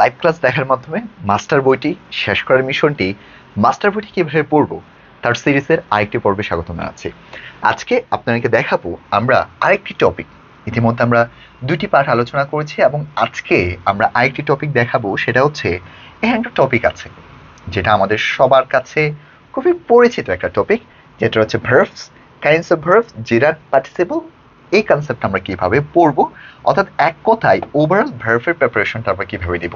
Live class দেখার মাধ্যমে master বইটি শেষ করার মিশনটি মাস্টার বইটি কীভাবে পড়ব তার সিরিজের আরেকটি পর্বে স্বাগত জানাচ্ছি। আজকে আপনাদেরকে দেখাবো আমরা আরেকটি টপিক ইতিমধ্যে আমরা দুটি পাঠ আলোচনা করেছি এবং আজকে আমরা আরেকটি টপিক দেখাবো, সেটা হচ্ছে এখানে একটা টপিক আছে, যেটা আমাদের সবার কাছে খুবই পরিচিত একটা টপিক যেটা হচ্ছে verbs kinds of verbs gerund participle এই কনসেপ্ট আমরা কীভাবে পড়ব? অর্থাৎ এক কথায় ওভারঅল ভার্ভের প্রিপারেশনটা আমরা কীভাবে দিব?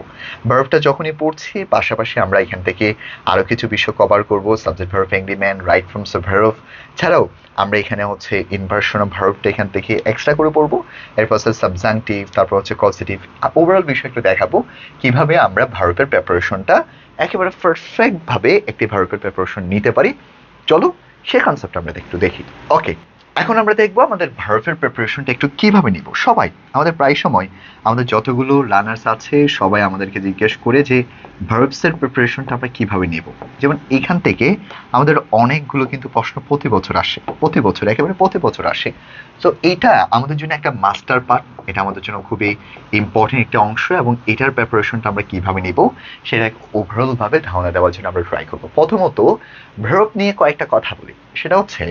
ভার্ভটা যখনই পড়ছি, পাশাপাশি আমরা এখান থেকে আরও কিছু বিষয় কভার করব subject verb man right forms of verb ছাড়াও আমরা এখানে হচ্ছে ইনভার্সন অফ ভার্ভটা এখান থেকে এক্সট্রা করে পড়ব। এরপর হচ্ছে সাবজাংটিভ তারপর হচ্ছে পজিটিভ ওভারঅল বিষয় একটু দেখাবো কীভাবে আমরা ভার্ভের প্রিপারেশনটা একেবারে পারফেক্টভাবে একটি ভার্ভের প্রিপারেশন নিতে পারি। চলো সে কনসেপ্ট আমরা একটু দেখি। ওকে এখন আমরা দেখব আমাদের ভার্ভের প্রিপারেশনটা একটু কীভাবে নিব। সবাই, আমাদের প্রায় সময়, আমাদের যতগুলো লার্নার্স আছে, সবাই আমাদেরকে জিজ্ঞেস করে যে ভার্ভসের প্রিপারেশনটা আমরা কীভাবে নিব। যেমন এখান থেকে আমাদের অনেকগুলো কিন্তু প্রশ্ন প্রতি বছর আসে। প্রতি বছর, একেবারে প্রতি বছর আসে। তো এটা আমাদের জন্য একটা মাস্টার পার্ট এটা আমাদের জন্য খুবই ইম্পর্টেন্ট একটা অংশ এবং এটার প্রিপারেশনটা আমরা কীভাবে নিব, সেটা এক ভাবে ধারণা দেওয়ার জন্য আমরা ট্রাই করব। প্রথমত ভার্ভ নিয়ে কয়েকটা কথা বলি। সেটা হচ্ছে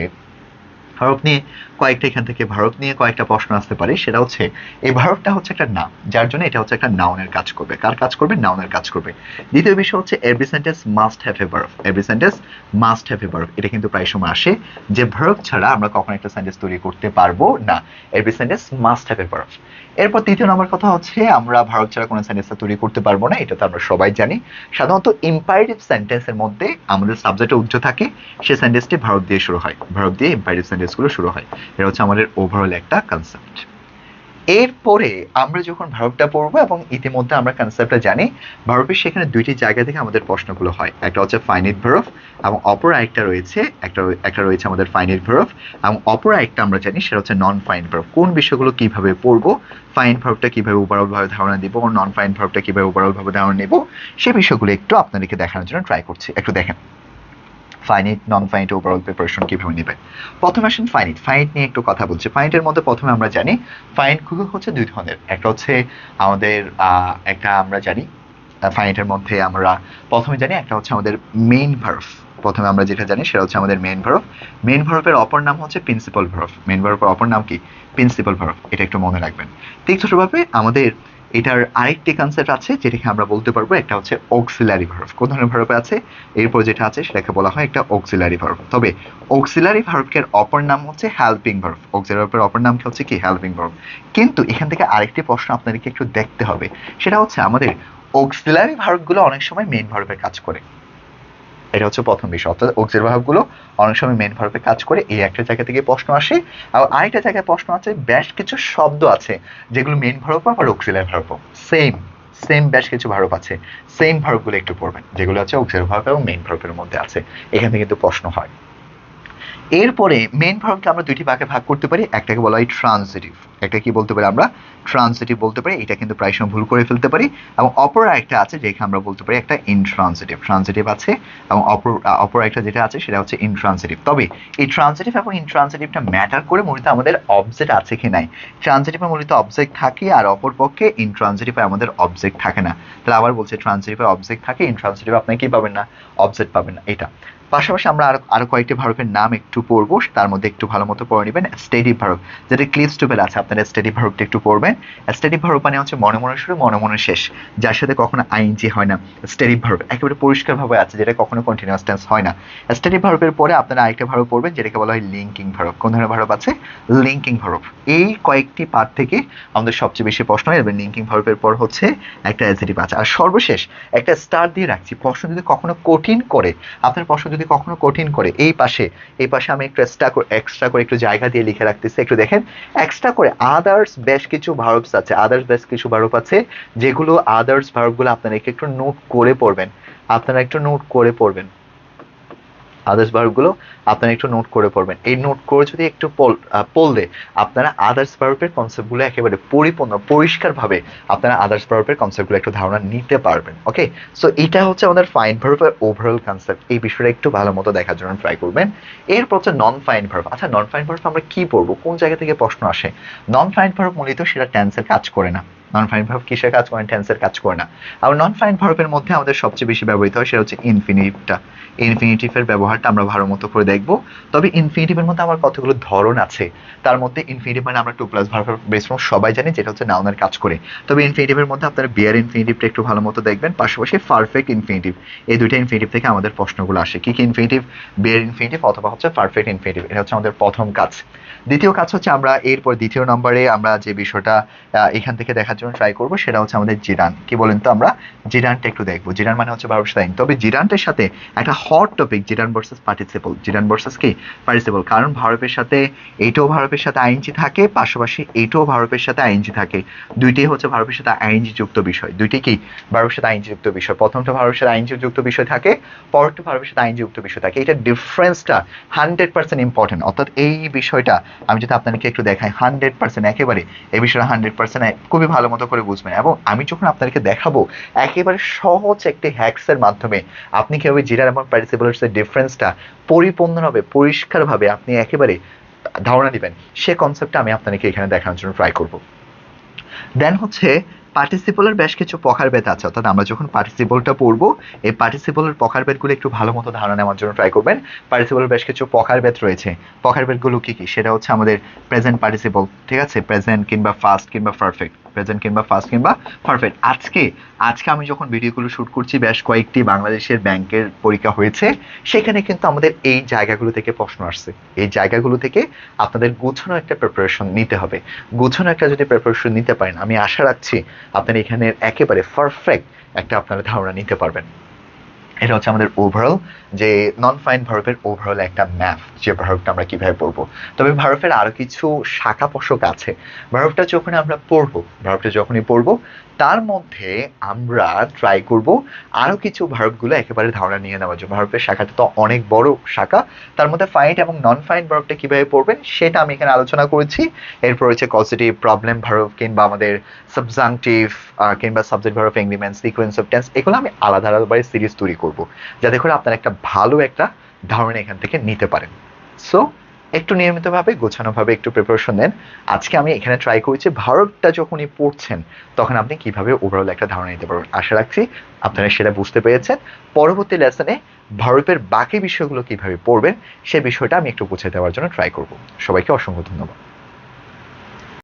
ভারত নিয়ে কয়েকটা এখান থেকে ভারত নিয়ে কয়েকটা প্রশ্ন আসতে পারে, সেটা হচ্ছে, এই ভারতটা হচ্ছে একটা নাম, যার জন্য এটা হচ্ছে একটা নাউনের কাজ করবে। কার কাজ করবে? নাউনের কাজ করবে। দ্বিতীয় বিষয় হচ্ছে every sentence must have a verb every sentence must have a verb এটা কিন্তু প্রায় সময় আসে যে ভার্ভ ছাড়া আমরা কখনো একটা সেন্টেন্স তৈরি করতে পারব না। Every sentence must have a verb এরপর তৃতীয় নম্বর কথা হচ্ছে, আমরা ভারত ছাড়া কোনো সেন্টেন্সটা তৈরি করতে পারব না, এটা তো আমরা সবাই জানি। সাধারণত ইম্পারেটিভ সেন্টেন্সের মধ্যে আমাদের সাবজেক্টে উজ্জ্ব থাকে, সে সেন্টেন্সটি ভারত দিয়ে শুরু হয়। ভারত দিয়ে ইম্পারেটিভ সেন্টেন্সগুলো শুরু হয়। এটা হচ্ছে আমাদের ওভারঅল একটা কনসেপ্ট এরপরে আমরা যখন ভার্বটা পড়ব এবং ইতিমধ্যে আমরা কনসেপ্টটা জানি ভার্বের সেখানে দুইটি জায়গা থেকে আমাদের প্রশ্নগুলো হয়। একটা হচ্ছে ফাইনিট ভার্ভ এবং অপর একটা রয়েছে, একটা একটা রয়েছে আমাদের ফাইনিট ভার্ভ এবং অপর একটা আমরা জানি, সেটা হচ্ছে নন ফাইন ভার্ভ কোন বিষয়গুলো কীভাবে পড়ব ফাইন ভার্ভটা কীভাবে ওভারঅল ভাবে ধারণা দিব নন ফাইন ভার্ভটা কীভাবে ওভারঅল ভাবে ধারণা নেব সেই বিষয়গুলো একটু আপনাদেরকে দেখানোর জন্য ট্রাই করছি। একটু দেখেন। Finite non finite overall preparation কীভাবে নেবেন প্রথমে আসেন ফাইনিট ফাইনিট নিয়ে একটু কথা বলছি। ফাইনিটের মধ্যে প্রথমে আমরা জানি ফাইনিটগুলো হচ্ছে দুই ধরনের। একটা হচ্ছে আমাদের একটা আমরা জানি ফাইনিটের মধ্যে আমরা প্রথমে জানি, একটা হচ্ছে আমাদের মেইন ভার্ভ প্রথমে আমরা যেটা জানি সেটা হচ্ছে আমাদের মেইন ভার্ভ মেইন ভার্ভের অপর নাম হচ্ছে প্রিন্সিপাল ভার্ভ মেইন ভার্ভের অপর নাম কি? প্রিন্সিপাল ভার্ভ এটা একটু মনে রাখবেন। ঠিক ছোটভাবে আমাদের এটার আরেকটি কনসেপ্ট আছে যেটাকে আমরা বলতে পারব, একটা হচ্ছে অক্সিলারি ভার্ভ কোন ধরনের ভার্ব আছে? এরপর যেটা আছে সেটাকে বলা হয় একটা অক্সিলারি ভার্ভ তবে অক্সিলারি ভার্বের অপর নাম হচ্ছে হেল্পিং ভার্ভ অক্সিলারি অপর নাম কি হচ্ছে কি? হেল্পিং ভার্ভ কিন্তু এখান থেকে আরেকটি প্রশ্ন আপনাদেরকে একটু দেখতে হবে। সেটা হচ্ছে আমাদের অক্সিলারি ভার্ভগুলো অনেক সময় মেইন ভার্ভের কাজ করে। এটা হচ্ছে প্রথম বিষয়। অর্থাৎ অক্সিলারি ভাবগুলো অনেক সময় মেন ভার্ভে কাজ করে, এই একটা জায়গা থেকে প্রশ্ন আসে। আর আরেকটা জায়গায় প্রশ্ন আছে, বেশ কিছু শব্দ আছে যেগুলো মেন ভার্ভ আর অক্সিলার ভার্ভ সেম সেম বেশ কিছু ভার্ব আছে। সেম ভার্বগুলো একটু পড়বেন, যেগুলো আছে অক্সিলার ভার্ভ এবং মেন ভার্ভের মধ্যে আছে। এখান থেকে কিন্তু প্রশ্ন হয়। এরপরে মেন ভার্বকে আমরা দুইটি ভাগে ভাগ করতে পারি, একটাকে বলা হয় ট্রান্সিটিভ একটা কি বলতে পারি আমরা? ট্রান্সিটিভ বলতে পারি, এটা কিন্তু প্রায় সময় ভুল করে ফেলতে পারি। এবং অপর একটা আছে যেখানে আমরা বলতে পারি একটা ইনট্রান্সিটিভ ট্রান্সিটিভ আছে এবং অপর অপর একটা যেটা আছে সেটা হচ্ছে ইনট্রান্সিটিভ তবে এই ট্রান্সিটিভ এবং ইনট্রান্সিটিভটা ম্যাটার করে মূলত আমাদের অবজেক্ট আছে কি নাই? ট্রান্সিটিভে মূলত অবজেক্ট থাকে আর অপর পক্ষে ইনট্রান্সিটিভে আমাদের অবজেক্ট থাকে না। তাহলে আবার বলছে ট্রান্সিটিভে অবজেক্ট থাকে ইনট্রান্সিটিভে আপনি কি পাবেন না? অবজেক্ট পাবেন না। এটা। পাশাপাশি আমরা আরও আরও কয়েকটি ভারবের নাম একটু পড়ব, তার মধ্যে একটু ভালো মতো পড়ে নেবেন স্টেডি ভারব যেটা ক্লিপস টুবেল আছে, আপনারা স্টেডি ভারবটা একটু পড়বেন। স্টেডি ভারব মানে হচ্ছে মনে মনে শুরু, মনে মনে শেষ, যার সাথে কখনো আইনজি হয় না। স্টেডি ভারব একেবারে পরিষ্কারভাবে আছে, যেটা কখনো কন্টিনিউয়াস টেন্স হয় না। স্টেডি ভারবের পরে আপনারা আরেকটা ভারব পড়বেন, যেটাকে বলা হয় লিঙ্কিং ভারব কোন ধরনের ভারব আছে? লিঙ্কিং ভারব এই কয়েকটি পার্ট থেকে আমাদের সবচেয়ে বেশি প্রশ্ন হয় এবং লিঙ্কিং ভারবের পর হচ্ছে একটা অ্যাজিটিভ আছে। আর সর্বশেষ একটা স্টার দিয়ে রাখছি, প্রশ্ন যদি কখনো কঠিন করে, আপনার প্রশ্ন যদি কখনো কঠিন করে। এই পাশে এই পাশে আমি একটু এক্সট্রা করে এক্সট্রা করে একটু জায়গা দিয়ে লিখে রাখতেছি। একটু দেখেন এক্সট্রা করে আদার্স বেশ কিছু ভার্বস আছে। আদার্স বেশ কিছু ভার্ব আছে, যেগুলো আদার্স ভার্বগুলো আপনারা একটু নোট করে পড়বেন। আপনারা একটু নোট করে পড়বেন। আদার্স ভার্বগুলো আপনারা একটু নোট করে পড়বেন। এই নোট করে যদি একটু পড়লে আপনারা আদার্স ভার্বের কনসেপ্টগুলো একেবারে পরিপূর্ণ, পরিষ্কারভাবে আপনারা আদার্স ভার্বের কনসেপ্টগুলো একটু ধারণা নিতে পারবেন ওকে সো এটা হচ্ছে আমাদের ফাইন ভার্বের ওভারঅল কনসেপ্ট এই বিষয়টা একটু ভালো মতো দেখার জন্য ট্রাই করবেন। এরপর হচ্ছে নন ফাইন ভার্ব আচ্ছা নন ফাইন ভার্ব আমরা কি পড়ব? কোন জায়গা থেকে প্রশ্ন আসে? নন ফাইন ভার্ব মূলত সেটা টেন্সের কাজ করে না। নন ফাইন ভার্ব কিসের কাজ? করে টেন্সের কাজ করে না। আবার নন ফাইন ভার্বের মধ্যে আমাদের সবচেয়ে বেশি ব্যবহৃত হয়, সেটা হচ্ছে ইনফিনিটিভটা ইনফিনিটিভের ব্যবহারটা আমরা ভালো মতো করে দেখব। তবে ইনফিনিটিভের মধ্যে আমার কতগুলো ধরন আছে, তার মধ্যে ইনফিনিটিভ মানে আমরা টু প্লাস ভার্বের বেস সবাই জানি, যেটা হচ্ছে নাউনের কাজ করে। তবে ইনফিনিটিভের মধ্যে আপনারা বিয়ার ইনফিনিটিভটা একটু ভালো মতো দেখবেন, পাশাপাশি পারফেক্ট ইনফিনিটিভ এই দুইটা ইনফিনিটিভ থেকে আমাদের প্রশ্নগুলো আসে, কি কি ইনফিনিটিভ বিয়ার ইনফিনিটিভ অথবা হচ্ছে পারফেক্ট ইনফিনিটিভ এটা হচ্ছে আমাদের প্রথম কাজ। দ্বিতীয় কাজ হচ্ছে আমরা এরপর দ্বিতীয় নম্বরে আমরা যে বিষয়টা এখান থেকে দেখার জন্য ট্রাই করব, সেটা হচ্ছে আমাদের জিরান। কি বলেন তো আমরা? জিরানটা একটু দেখব। জিরান মানে হচ্ছে ভার্ব সাইন তবে জিরানটার সাথে একটা hot topic gerund versus participle gerund versus কি? পার্টিসিপল কারণ ভারতের সাথে এইটাও ভারতের সাথে আইনজি থাকে, পাশাপাশি এইটাও ভারতের সাথে আইনজি থাকে। দুইটাই হচ্ছে ভারতের সাথে আইনজি যুক্ত বিষয়। দুইটি কি? ভারতের সাথে আইনজি যুক্ত বিষয়। প্রথমটা ভারতের সাথে আইনজি যুক্ত বিষয় থাকে, পরেরটা ভারতের সাথে আইনজি যুক্ত বিষয় থাকে। এটা ডিফারেন্সটা হান্ড্রেড পার্সেন্ট ইম্পর্টেন্ট অর্থাৎ এই বিষয়টা আমি যদি আপনাদেরকে একটু দেখাই হান্ড্রেড পার্সেন্ট একেবারে, এই বিষয়টা হান্ড্রেড পার্সেন্ট খুবই ভালো মতো করে বুঝবেন। এবং আমি যখন আপনাদেরকে দেখাবো, একেবারে সহজ একটি হ্যাক্সের মাধ্যমে আপনি কীভাবে জিরার এবং পার্টিসিপলের ডিফারেন্সটা পরিপূর্ণভাবে, পরিষ্কারভাবে আপনি একেবারে ধারণা দিবেন, সে কনসেপ্টটা আমি আপনাদেরকে এখানে দেখানোর জন্য ট্রাই করব। দেন হচ্ছে পার্টিসিপলের বেশ কিছু প্রকারভেদ আছে। অর্থাৎ আমরা যখন পার্টিসিপলটা পড়ব, এই পার্টিসিপলের প্রকারভেদগুলো একটু ভালো মতো ধারণা নেওয়ার জন্য ট্রাই করবেন। পার্টিসিপলের বেশ কিছু প্রকারভেদ রয়েছে। প্রকারভেদগুলো কি কি? সেটা হচ্ছে আমাদের প্রেজেন্ট পার্টিসিপল ঠিক আছে? প্রেজেন্ট কিংবা ফাস্ট কিংবা পারফেক্ট প্রেজেন্ট কিংবা ফার্স্ট কিংবা পারফেক্ট আজকে আজকে আমি যখন ভিডিওগুলো শ্যুট করছি, বেশ কয়েকটি বাংলাদেশের ব্যাংকের পরীক্ষা হয়েছে, সেখানে কিন্তু আমাদের এই জায়গাগুলো থেকে প্রশ্ন আসছে। এই জায়গাগুলো থেকে আপনাদের গুছানো একটা প্রিপারেশন নিতে হবে। গুছানো একটা যদি প্রিপারেশন নিতে পারেন, আমি আশা রাখছি আপনারা এখানে একেবারে পারফেক্ট একটা আপনারা ধারণা নিতে পারবেন। এটা হচ্ছে আমাদের ওভারঅল যে নন ফাইন ভারফের ওভারঅল একটা ম্যাপ যে ভারফটা আমরা কীভাবে পড়ব। তবে ভারফের আরও কিছু শাখা পোষক আছে। ভারফটা যখন আমরা পড়ব ভারফটা যখনই পড়ব তার মধ্যে আমরা ট্রাই করব আরও কিছু ভার্বগুলো একেবারে ধারণা নিয়ে নেওয়ার জন্য। ভার্বের শাখাটা তো অনেক বড় শাখা। তার মধ্যে ফাইন এবং নন ফাইন ভার্বটা কীভাবে পড়বেন সেটা আমি এখানে আলোচনা করেছি। এরপর হচ্ছে পজিটিভ প্রবলেম ভার্ব কিংবা আমাদের সাবজাংটিভ কিংবা subject verb agreement sequence of tense এগুলো আমি আলাদা আলাদাভাবে সিরিজ তৈরি করব। যাতে করে আপনারা একটা ভালো একটা ধারণা এখান থেকে নিতে পারেন। সো একটু নিয়মিতভাবে, গোছানোভাবে একটু প্রিপারেশন নেন। আজকে আমি এখানে ট্রাই করেছি, ভারতটা যখনই পড়ছেন, তখন আপনি কীভাবে ওভারঅল একটা ধারণা নিতে পারবেন? আশা রাখছি আপনারা সেটা বুঝতে পেরেছেন। পরবর্তী লেসনে ভারতের বাকি বিষয়গুলো কীভাবে পড়বেন, সে বিষয়টা আমি একটু বুঝে দেওয়ার জন্য ট্রাই করব। সবাইকে অসংখ্য ধন্যবাদ।